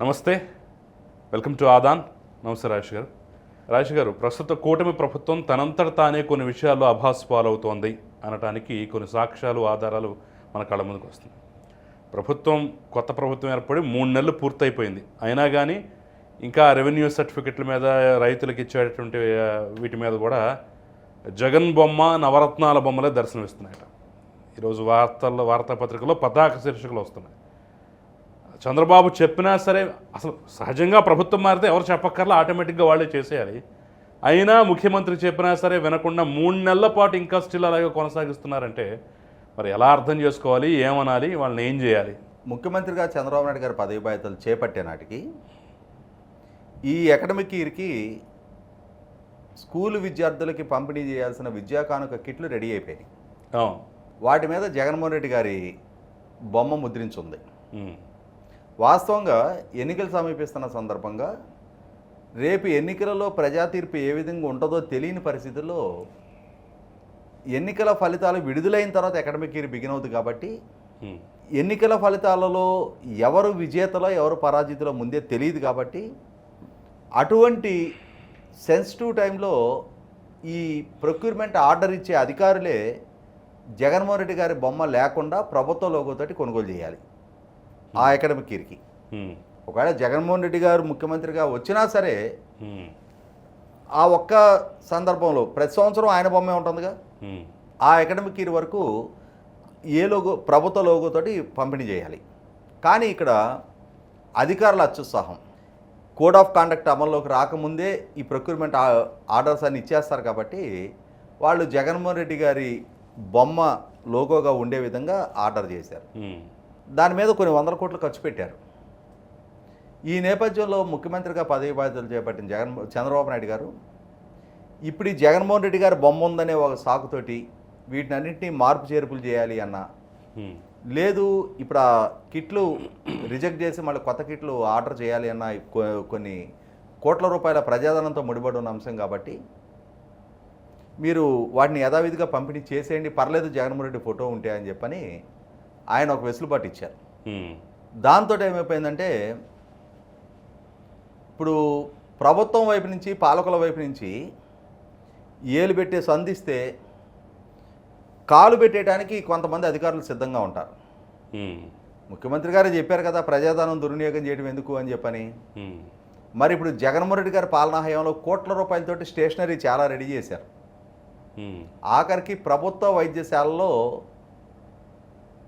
నమస్తే. Welcome to Aadan. నమస్తే రాజేష్ గారు. రాజేష్ గారు ప్రస్తుత కూటమి ప్రభుత్వం తనంతట తానే కొన్ని విషయాల్లో అభాస్ పాలవుతోంది అనటానికి కొన్ని సాక్ష్యాలు ఆధారాలు మన కళ్ళ ముందుకు వస్తుంది ప్రభుత్వం కొత్త ప్రభుత్వం ఏర్పడి మూడు నెలలు పూర్తయిపోయింది. అయినా కానీ ఇంకా రెవెన్యూ సర్టిఫికెట్ల మీద రైతులకు ఇచ్చేటటువంటి వీటి మీద కూడా జగన్ బొమ్మ నవరత్నాల బొమ్మలే దర్శనమిస్తున్నాయట. ఈరోజు వార్తల్లో వార్తాపత్రికల్లో పతాక శీర్షికలు వస్తున్నాయి. చంద్రబాబు చెప్పినా సరే అసలు సహజంగా ప్రభుత్వం మారితే ఎవరు చెప్పక్కర్లా ఆటోమేటిక్గా వాళ్ళే చేసేయాలి. అయినా ముఖ్యమంత్రి చెప్పినా సరే వినకుండా మూడు నెలల పాటు ఇంకా స్టిల్ అలాగే కొనసాగిస్తున్నారంటే మరి ఎలా అర్థం చేసుకోవాలి ఏమనాలి వాళ్ళని ఏం చేయాలి? ముఖ్యమంత్రిగా చంద్రబాబు నాయుడు గారు పదవి బాధ్యతలు చేపట్టే నాటికి ఈ అకాడమిక్ ఇయర్కి స్కూల్ విద్యార్థులకి పంపిణీ చేయాల్సిన విద్యా కానుక కిట్లు రెడీ అయిపోయినాయి. అవును. వాటి మీద జగన్మోహన్ రెడ్డి గారి బొమ్మ ముద్రించుంది. ఉమ్. వాస్తవంగా ఎన్నికలు సమీపిస్తున్న సందర్భంగా రేపు ఎన్నికలలో ప్రజా తీర్పు ఏ విధంగా ఉంటుందో తెలియని పరిస్థితుల్లో ఎన్నికల ఫలితాలు విడుదలైన తర్వాత అకాడమిక్ ఇయర్ బిగిన్ అవుతుంది కాబట్టి. ఎన్నికల ఫలితాలలో ఎవరు విజేతలో ఎవరు పరాజితులో ముందే తెలియదు కాబట్టి అటువంటి సెన్సిటివ్ టైంలో ఈ ప్రొక్యూర్మెంట్ ఆర్డర్ ఇచ్చే అధికారులే జగన్మోహన్ రెడ్డి గారి బొమ్మ లేకుండా ప్రభుత్వ లోగోతోటి కొనుగోలు చేయాలి ఆ అకాడమిక్ ఇయర్కి. ఒకవేళ జగన్మోహన్ రెడ్డి గారు ముఖ్యమంత్రిగా వచ్చినా సరే. ఆ ఒక్క సందర్భంలో ప్రతి సంవత్సరం ఆయన బొమ్మే ఉంటుందిగా. ఆ అకాడమిక్ ఇయర్ వరకు ఏ లోగో ప్రభుత్వ లోగోతోటి పంపిణీ చేయాలి కానీ ఇక్కడ అధికారుల అత్యుత్సాహం కోడ్ ఆఫ్ కాండక్ట్ అమల్లోకి రాకముందే ఈ ప్రొక్యూర్మెంట్ ఆర్డర్స్ అన్ని ఇచ్చేస్తారు కాబట్టి వాళ్ళు జగన్మోహన్ రెడ్డి గారి బొమ్మ లోగోగా ఉండే విధంగా ఆర్డర్ చేశారు. దాని మీద కొన్ని వందల కోట్లు ఖర్చు పెట్టారు ఈ నేపథ్యంలో ముఖ్యమంత్రిగా పదవి బాధ్యతలు చేపట్టిన జగన్ చంద్రబాబు నాయుడు గారు ఇప్పుడు ఈ జగన్మోహన్ రెడ్డి గారి బొమ్మ ఉందనే ఒక సాకుతోటి వీటినన్నింటినీ మార్పు చేర్పులు చేయాలి అన్న. లేదు ఇప్పుడు ఆ కిట్లు రిజెక్ట్ చేసి మళ్ళీ కొత్త కిట్లు ఆర్డర్ చేయాలి అన్న కొన్ని కోట్ల రూపాయల ప్రజాధనంతో ముడిపడి ఉన్న అంశం కాబట్టి మీరు వాటిని యథావిధిగా పంపిణీ చేసేయండి పర్లేదు జగన్మోహన్ రెడ్డి ఫోటో ఉంటే అని చెప్పని ఆయన ఒక వెసులుబాటు ఇచ్చారు. దాంతో ఏమైపోయిందంటే ఇప్పుడు ప్రభుత్వం వైపు నుంచి పాలకుల వైపు నుంచి ఏలు పెట్టే సంధిస్తే కాలు పెట్టేయడానికి కొంతమంది అధికారులు సిద్ధంగా ఉంటారు. ముఖ్యమంత్రి గారే చెప్పారు కదా ప్రజాధనం దుర్వినియోగం చేయడం ఎందుకు అని చెప్పని. మరి ఇప్పుడు జగన్మోహన్ రెడ్డి గారి పాలనా హయాంలో కోట్ల రూపాయలతోటి స్టేషనరీ చాలా రెడీ చేశారు. ఆఖరికి ప్రభుత్వ వైద్యశాలలో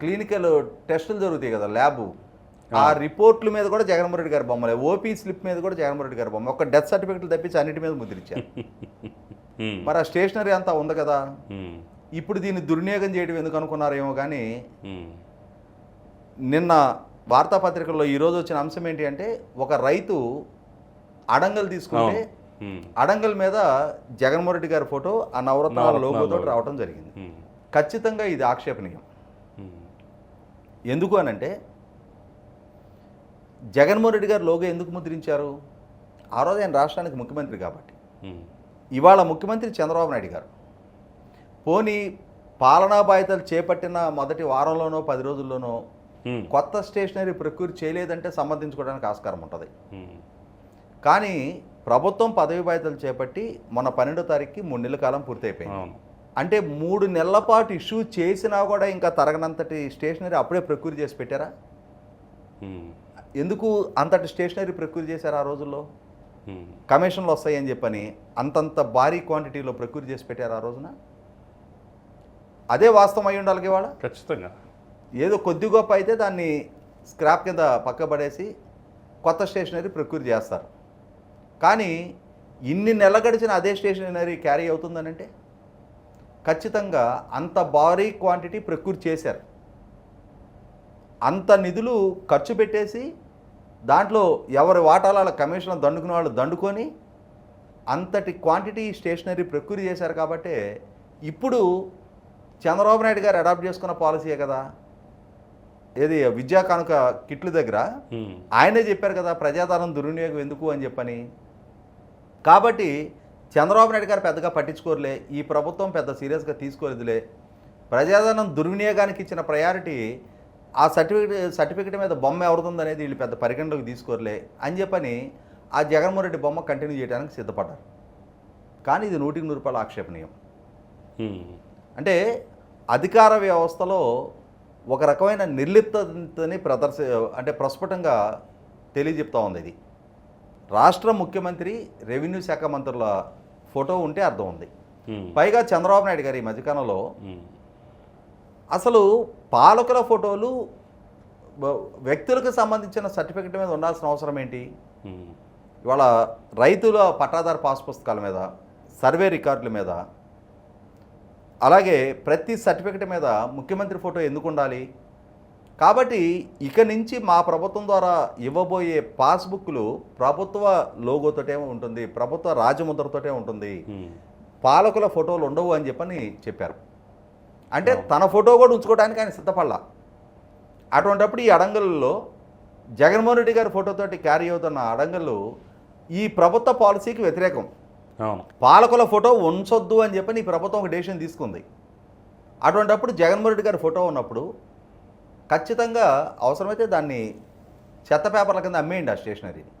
క్లినికల్ టెస్టులు జరుగుతాయి కదా ల్యాబ్ ఆ రిపోర్ట్ల మీద కూడా జగన్మోహన్ రెడ్డి గారి బొమ్మలే ఓపీ స్లిప్ మీద కూడా జగన్మోహన్ రెడ్డి గారి బొమ్మ ఒక డెత్ సర్టిఫికెట్లు తప్పించి అన్నిటి మీద ముద్రించారు. మరి ఆ స్టేషనరీ అంతా ఉంది కదా. ఇప్పుడు దీన్ని దుర్వినియోగం చేయడం ఎందుకు అనుకున్నారేమో కానీ. నిన్న వార్తాపత్రికల్లో ఈరోజు వచ్చిన అంశం ఏంటి అంటే ఒక రైతు అడంగల్ తీసుకుంటే. అడంగల్ మీద జగన్మోహన్ రెడ్డి గారి ఫోటో ఆ నవరత్నాల లోగోతో లోగో. రావడం జరిగింది. ఖచ్చితంగా ఇది ఆక్షేపణీయం. ఎందుకు అనంటే జగన్మోహన్ రెడ్డి గారు లోగో ఎందుకు ముద్రించారు ఆ రోజు ఆయన రాష్ట్రానికి ముఖ్యమంత్రి కాబట్టి. ఇవాళ ముఖ్యమంత్రి చంద్రబాబు నాయుడు గారు పోనీ పాలనా బాధ్యతలు చేపట్టిన మొదటి వారంలోనో పది రోజుల్లోనో. కొత్త స్టేషనరీ ప్రక్రియ చేయలేదంటే సమర్థించుకోవడానికి ఆస్కారం ఉంటుంది. కానీ ప్రభుత్వం పదవి బాధ్యతలు చేపట్టి మొన్న పన్నెండో తారీఖుకి మూడు నెలల కాలం పూర్తయిపోయింది అంటే మూడు నెలల పాటు ఇష్యూ చేసినా కూడా ఇంకా తరగనంతటి స్టేషనరీ అప్పుడే ప్రక్రియ చేసి పెట్టారా. ఎందుకు అంతటి స్టేషనరీ ప్రక్రియ చేశారు ఆ రోజుల్లో. కమిషన్లు వస్తాయని చెప్పని అంతంత భారీ క్వాంటిటీలో ప్రక్రియ చేసి పెట్టారు ఆ రోజున? అదే వాస్తవం అయి ఉండాలి ఇవాళ? ఖచ్చితంగా. ఏదో కొద్ది గొప్ప అయితే దాన్ని స్క్రాప్ కింద పక్కబడేసి కొత్త స్టేషనరీ ప్రక్రియ చేస్తారు. కానీ ఇన్ని నెలల గడిచిన అదే స్టేషనరీ క్యారీ అవుతుందనంటే? ఖచ్చితంగా అంత భారీ క్వాంటిటీ ప్రక్రియ చేశారు. అంత నిధులు ఖర్చు పెట్టేసి దాంట్లో ఎవరి వాటాల కమిషన్ దండుకునే వాళ్ళు దండుకొని అంతటి క్వాంటిటీ స్టేషనరీ ప్రక్రియ చేశారు కాబట్టి ఇప్పుడు చంద్రబాబు నాయుడు గారు అడాప్ట్ చేసుకున్న పాలసీయే కదా? ఏది విద్యా కానుక కిట్ల దగ్గర. ఆయనే చెప్పారు కదా ప్రజాధనం దుర్వినియోగం ఎందుకు? అని చెప్పని. కాబట్టి చంద్రబాబు నాయుడు గారు పెద్దగా పట్టించుకోరులే ఈ ప్రభుత్వం పెద్ద సీరియస్గా తీసుకోలేదులే. ప్రజాధనం దుర్వినియోగానికి ఇచ్చిన ప్రయారిటీ ఆ సర్టిఫికేట్ సర్టిఫికేట్ మీద బొమ్మ ఎవరిది అనేది వీళ్ళు పెద్ద పరిగణలోకి తీసుకోరలే అని చెప్పని ఆ జగన్మోహన్ రెడ్డి బొమ్మ కంటిన్యూ చేయడానికి సిద్ధపడ్డారు. కానీ ఇది నూటికి నూరు రూపాయల ఆక్షేపణీయం. అంటే అధికార వ్యవస్థలో ఒక రకమైన నిర్లిప్తని ప్రదర్శ అంటే ప్రస్ఫుటంగా తెలియజెప్తా ఉంది ఇది. రాష్ట్ర ముఖ్యమంత్రి రెవెన్యూ శాఖ మంత్రుల ఫోటో ఉంటే అర్థం ఉంది. పైగా చంద్రబాబు నాయుడు గారు ఈ మధ్యకాలంలో. అసలు పాలకుల ఫోటోలు వ్యక్తులకు సంబంధించిన సర్టిఫికెట్ మీద ఉండాల్సిన అవసరం ఏంటి. ఇవాళ రైతుల పట్టాదారు పాస్ పుస్తకాల మీద సర్వే రికార్డుల మీద అలాగే ప్రతి సర్టిఫికెట్ మీద ముఖ్యమంత్రి ఫోటో ఎందుకు ఉండాలి కాబట్టి ఇక నుంచి మా ప్రభుత్వం ద్వారా ఇవ్వబోయే పాస్బుక్లు ప్రభుత్వ లోగోతోటే ఉంటుంది ప్రభుత్వ రాజముద్రతోటే ఉంటుంది. పాలకుల ఫోటోలు ఉండవు అని చెప్పని చెప్పారు. అంటే తన ఫోటో కూడా ఉంచుకోవడానికి ఆయన సిద్ధపడలా. అటువంటప్పుడు ఈ అడంగల్లో జగన్మోహన్ రెడ్డి గారి ఫోటోతోటి క్యారీ అవుతున్న అడంగళ్ళు ఈ ప్రభుత్వ పాలసీకి వ్యతిరేకం. పాలకుల ఫోటో ఉంచొద్దు అని చెప్పని ఈ ప్రభుత్వం ఒక డెసిషన్ తీసుకుంది. అటువంటప్పుడు జగన్మోహన్ రెడ్డి గారి ఫోటో ఉన్నప్పుడు ఖచ్చితంగా అవసరమైతే దాన్ని చెత్త పేపర్ల కింద అమ్మేయండి ఆ స్టేషనరీని.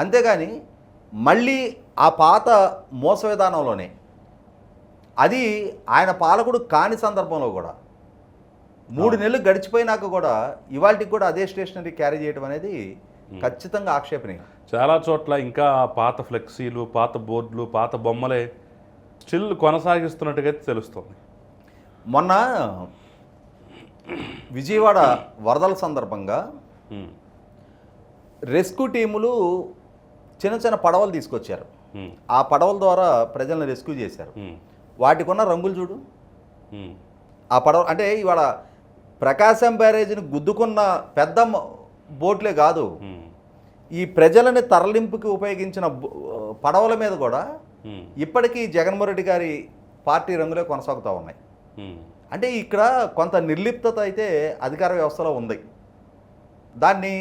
అంతేగాని మళ్ళీ ఆ పాత మోస విధానంలోనే అది ఆయన పాలకుడు కాని సందర్భంలో కూడా మూడు నెలలు గడిచిపోయినాక కూడా ఇవాళకి కూడా అదే స్టేషనరీ క్యారీ చేయడం అనేది ఖచ్చితంగా ఆక్షేపణీయం. చాలా చోట్ల ఇంకా పాత ఫ్లెక్సీలు పాత బోర్డులు పాత బొమ్మలే స్టిల్ కొనసాగిస్తున్నట్టుగా తెలుస్తుంది. మొన్న విజయవాడ వరదల సందర్భంగా. రెస్క్యూ టీములు చిన్న చిన్న పడవలు తీసుకొచ్చారు. ఆ పడవల ద్వారా ప్రజలను రెస్క్యూ చేశారు. వాటికి ఉన్న రంగులు చూడు. ఆ పడవ అంటే ఇవాళ ప్రకాశం బ్యారేజీని గుద్దుకున్న పెద్ద బోట్లే కాదు. ఈ ప్రజలని తరలింపుకి ఉపయోగించిన పడవల మీద కూడా. ఇప్పటికీ జగన్మోహన్ రెడ్డి గారి పార్టీ రంగులే కొనసాగుతూ ఉన్నాయి. అంటే ఇక్కడ కొంత నిర్లిప్తత అయితే అధికార వ్యవస్థలో ఉంది. దాన్ని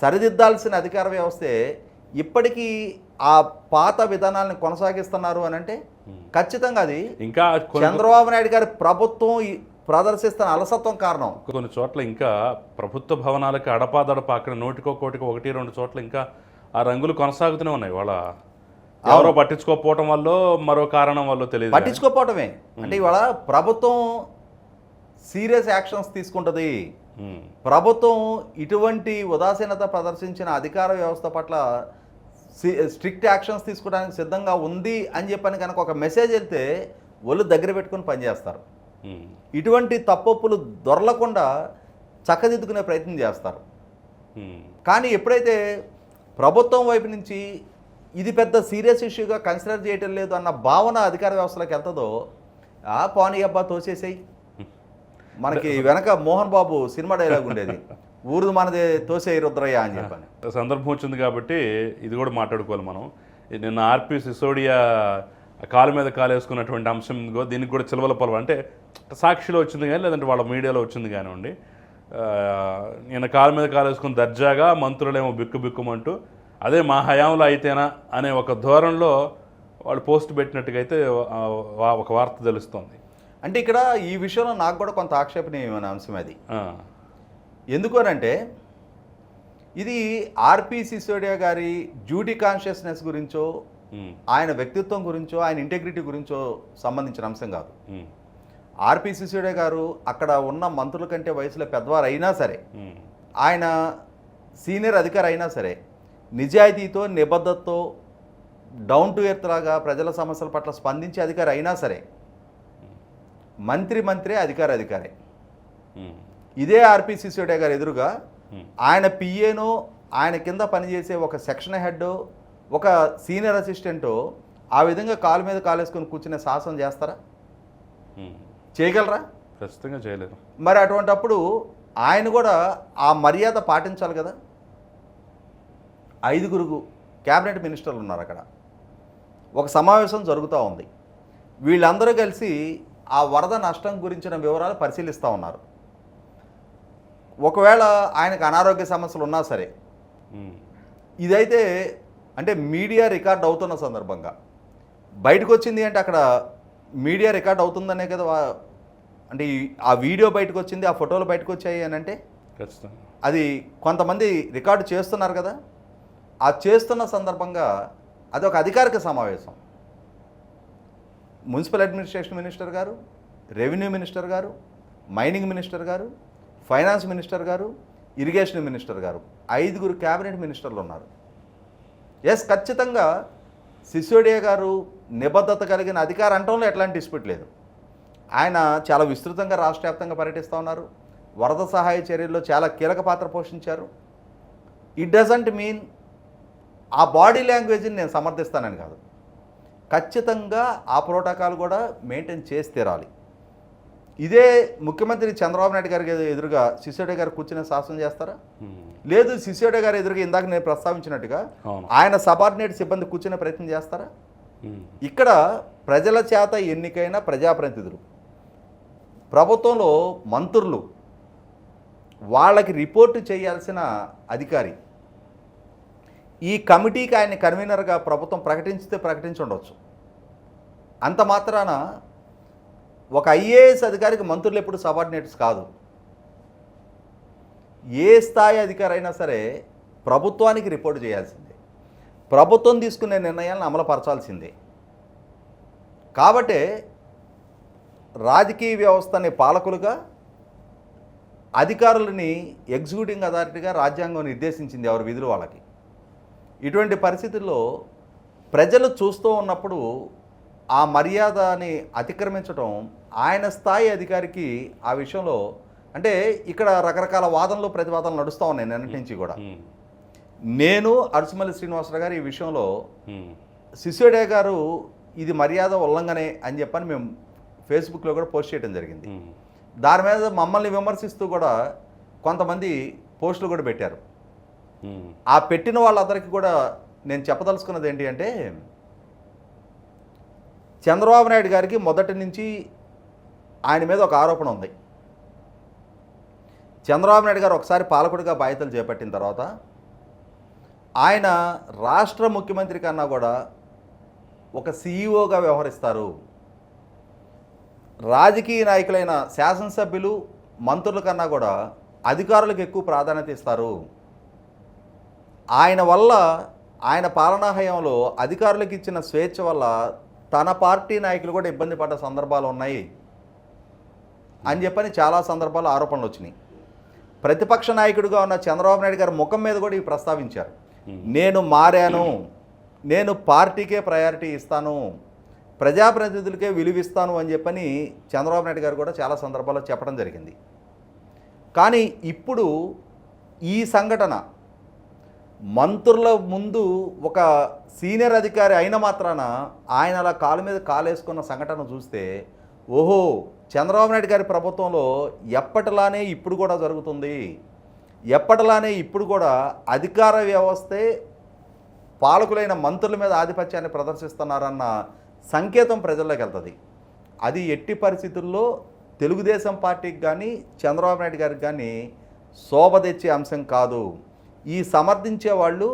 సరిదిద్దాల్సిన అధికార వ్యవస్థే ఇప్పటికీ ఆ పాత విధానాలను కొనసాగిస్తున్నారు అని అంటే ఖచ్చితంగా అది ఇంకా చంద్రబాబు నాయుడు గారి ప్రభుత్వం ప్రదర్శిస్తున్న అలసత్వం కారణం. కొన్ని చోట్ల ఇంకా ప్రభుత్వ భవనాలకి అడపాదడప అక్కడ నోటికో కోటికో ఒకటి రెండు చోట్ల ఇంకా ఆ రంగులు కొనసాగుతూనే ఉన్నాయి. వాళ్ళ ఎవరో పట్టించుకోకపోవటం వల్ల మరో కారణం వల్ల తెలియదు. పట్టించుకోకపోవటమే. అంటే ఇవాళ ప్రభుత్వం సీరియస్ యాక్షన్స్ తీసుకుంటుంది. ప్రభుత్వం ఇటువంటి ఉదాసీనత ప్రదర్శించిన అధికార వ్యవస్థ పట్ల స్ట్రిక్ట్ యాక్షన్స్ తీసుకోవడానికి సిద్ధంగా ఉంది అని చెప్పని కనుక ఒక మెసేజ్ వెళ్తే ఒళ్ళు దగ్గర పెట్టుకొని పనిచేస్తారు. ఇటువంటి తప్పొప్పులు దొరలకుండా చక్కదిద్దుకునే ప్రయత్నం చేస్తారు. కానీ ఎప్పుడైతే ప్రభుత్వం వైపు నుంచి ఇది పెద్ద సీరియస్ ఇష్యూగా కన్సిడర్ చేయటం లేదు అన్న భావన అధికార వ్యవస్థలోకి వెళ్తుందో ఆ పానీ అబ్బా తోసేసేయి మనకి వెనక మోహన్ బాబు సినిమా డైలాగ్ ఉండేది. ఊరు మనదే తోసే రుద్రయ్య అని చెప్పాను. సందర్భం వచ్చింది కాబట్టి ఇది కూడా మాట్లాడుకోవాలి మనం. నిన్న ఆర్పి సిసోడియా కాలు మీద కాలు వేసుకున్నటువంటి అంశం దీనికి కూడా చిలవల పొలవ. అంటే సాక్షిలో వచ్చింది కానీ లేదంటే వాళ్ళ మీడియాలో వచ్చింది కానివ్వండి. నేను కాలు మీద కాలు వేసుకుని దర్జాగా మంత్రులేమో బిక్కు బిక్కుమంటూ అదే మా హయాంలో అయితేనా అనే ఒక ధోరణిలో వాళ్ళు పోస్ట్ పెట్టినట్టుగా అయితే వా- ఒక వార్త తెలుస్తోంది. అంటే ఇక్కడ ఈ విషయంలో నాకు కూడా కొంత ఆక్షేపణీయమైన అంశం అది. ఆ, ఎందుకు అనంటే ఇది ఆర్పి సిసోడియా గారి డ్యూటీ కాన్షియస్నెస్ గురించో ఆయన వ్యక్తిత్వం గురించో ఆయన ఇంటెగ్రిటీ గురించో సంబంధించిన అంశం కాదు. ఆర్పి సిసోడియా గారు అక్కడ ఉన్న మంత్రుల కంటే వయసులో పెద్దవారు అయినా సరే ఆయన సీనియర్ అధికారి అయినా సరే నిజాయితీతో నిబద్ధతతో డౌన్ టు ఎర్త్ లాగా ప్రజల సమస్యల పట్ల స్పందించే అధికారి అయినా సరే మంత్రి మంత్రే అధికారి అధికారే. ఇదే ఆర్పి సిసోడియా గారు ఎదురుగా ఆయన పిఏనో ఆయన కింద పనిచేసే ఒక సెక్షన్ హెడ్ ఒక సీనియర్ అసిస్టెంటో ఆ విధంగా కాలు మీద కాలేసుకొని కూర్చునే సాహసం చేస్తారా. చేయగలరా? ఖచ్చితంగా చేయలేరు. మరి అటువంటప్పుడు ఆయన కూడా ఆ మర్యాద పాటించాలి కదా? ఐదుగురు క్యాబినెట్ మినిస్టర్లు ఉన్నారు అక్కడ. ఒక సమావేశం జరుగుతూ ఉంది. వీళ్ళందరూ కలిసి ఆ వరద నష్టం గురించిన వివరాలు పరిశీలిస్తూ ఉన్నారు. ఒకవేళ ఆయనకు అనారోగ్య సమస్యలు ఉన్నా సరే ఇదైతే అంటే మీడియా రికార్డ్ అవుతున్న సందర్భంగా. బయటకు వచ్చింది అంటే అక్కడ మీడియా రికార్డ్ అవుతుందనే కదా అంటే ఆ వీడియో బయటకు వచ్చింది ఆ ఫోటోలు బయటకు వచ్చాయి అని అంటే? అది కొంతమంది రికార్డు చేస్తున్నారు కదా? ఆ చేస్తున్న సందర్భంగా అది ఒక అధికారిక సమావేశం. మున్సిపల్ అడ్మినిస్ట్రేషన్ మినిస్టర్ గారు రెవెన్యూ మినిస్టర్ గారు మైనింగ్ మినిస్టర్ గారు ఫైనాన్స్ మినిస్టర్ గారు ఇరిగేషన్ మినిస్టర్ గారు ఐదుగురు క్యాబినెట్ మినిస్టర్లు ఉన్నారు. ఎస్ ఖచ్చితంగా సిసోడియా గారు నిబద్ధత కలిగిన అధికార అంటంలో ఎట్లాంటి డిస్ప్యూట్ లేదు. ఆయన చాలా విస్తృతంగా రాష్ట్ర వ్యాప్తంగా పర్యటిస్తూ ఉన్నారు. వరద సహాయ చర్యల్లో చాలా కీలక పాత్ర పోషించారు. ఇట్ డజంట్ మీన్ ఆ బాడీ లాంగ్వేజ్ని నేను సమర్థిస్తానని కాదు. ఖచ్చితంగా ఆ ప్రోటోకాల్ కూడా మెయింటైన్ చేసి తీరాలి ఇదే ముఖ్యమంత్రి చంద్రబాబు నాయుడు గారికి ఎదురుగా సిసోడియా గారు కూర్చుని శాసనం చేస్తారా. లేదు సిసోడియా గారు ఎదురుగా ఇందాక నేను ప్రస్తావించినట్టుగా ఆయన సబార్డినేట్ సిబ్బంది కూర్చునే ప్రయత్నం చేస్తారా. ఇక్కడ ప్రజల చేత ఎన్నికైన ప్రజాప్రతినిధులు ప్రభుత్వంలో మంత్రులు వాళ్ళకి రిపోర్టు చేయాల్సిన అధికారి ఈ కమిటీకి ఆయన కన్వీనర్గా ప్రభుత్వం ప్రకటించితే ప్రకటించుండవచ్చు అంత మాత్రాన ఒక ఐఏఎస్ అధికారికి మంత్రులు ఎప్పుడు సబార్డినేట్స్ కాదు. ఏ స్థాయి అధికారి అయినా సరే ప్రభుత్వానికి రిపోర్ట్ చేయాల్సిందే. ప్రభుత్వం తీసుకునే నిర్ణయాలను అమలుపరచాల్సిందే. కాబట్టే రాజకీయ వ్యవస్థని పాలకులుగా అధికారులని ఎగ్జిక్యూటింగ్ అథారిటీగా రాజ్యాంగం నిర్దేశించింది ఎవరి? విధులు వాళ్ళకి. ఇటువంటి పరిస్థితుల్లో ప్రజలు చూస్తూ ఉన్నప్పుడు ఆ మర్యాదని అతిక్రమించడం ఆయన స్థాయి అధికారికి ఆ విషయంలో అంటే ఇక్కడ రకరకాల వాదనలు ప్రతివాదనలు నడుస్తూ ఉన్నాయి నిన్నటి నుంచి కూడా. నేను అరుసుమల్లి శ్రీనివాసరావు గారు ఈ విషయంలో ఉమ్. సిసోడియా గారు ఇది మర్యాద ఉల్లంఘనే అని చెప్పని మేము ఫేస్బుక్లో కూడా పోస్ట్ చేయడం జరిగింది. దాని మీద మమ్మల్ని విమర్శిస్తూ కూడా కొంతమంది పోస్టులు కూడా పెట్టారు. ఆ పెట్టిన వాళ్ళందరికీ కూడా నేను చెప్పదలుచుకున్నది ఏంటి అంటే చంద్రబాబు నాయుడు గారికి మొదటి నుంచి ఆయన మీద ఒక ఆరోపణ ఉంది. చంద్రబాబు నాయుడు గారు ఒకసారి పాలకుడిగా బాధ్యతలు చేపట్టిన తర్వాత ఆయన రాష్ట్ర ముఖ్యమంత్రి కన్నా కూడా ఒక సీఈఓగా వ్యవహరిస్తారు. రాజకీయ నాయకులైన శాసనసభ్యులు మంత్రుల కన్నా కూడా అధికారులకు ఎక్కువ ప్రాధాన్యత ఇస్తారు. ఆయన వల్ల ఆయన పాలనా హయాంలో అధికారులకు ఇచ్చిన స్వేచ్ఛ వల్ల తన పార్టీ నాయకులు కూడా ఇబ్బంది పడ్డ సందర్భాలు ఉన్నాయి అని చెప్పని చాలా సందర్భాలు ఆరోపణలు వచ్చినాయి. ప్రతిపక్ష నాయకుడిగా ఉన్న చంద్రబాబు నాయుడు గారి ముఖం మీద కూడా ఇవి ప్రస్తావించారు. నేను మారాను నేను పార్టీకే ప్రయారిటీ ఇస్తాను ప్రజాప్రతినిధులకే విలువిస్తాను అని చెప్పని చంద్రబాబు నాయుడు గారు కూడా చాలా సందర్భాల్లో చెప్పడం జరిగింది. కానీ ఇప్పుడు ఈ సంఘటన మంత్రుల ముందు ఒక సీనియర్ అధికారి అయిన మాత్రాన ఆయన అలా కాలు మీద కాలేసుకున్న సంఘటన చూస్తే ఓహో చంద్రబాబు నాయుడు గారి ప్రభుత్వంలో ఎప్పటిలానే ఇప్పుడు కూడా జరుగుతుంది. ఎప్పటిలానే ఇప్పుడు కూడా అధికార వ్యవస్థే పాలకులైన మంత్రుల మీద ఆధిపత్యాన్ని ప్రదర్శిస్తున్నారన్న సంకేతం ప్రజల్లోకి వెళ్తుంది. అది ఎట్టి పరిస్థితుల్లో తెలుగుదేశం పార్టీకి కానీ చంద్రబాబు నాయుడు గారికి కానీ శోభ తెచ్చే అంశం కాదు. ఈ సమర్థించే వాళ్ళు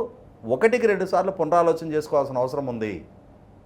ఒకటికి రెండుసార్లు పునరాలోచన చేసుకోవాల్సిన అవసరం ఉంది.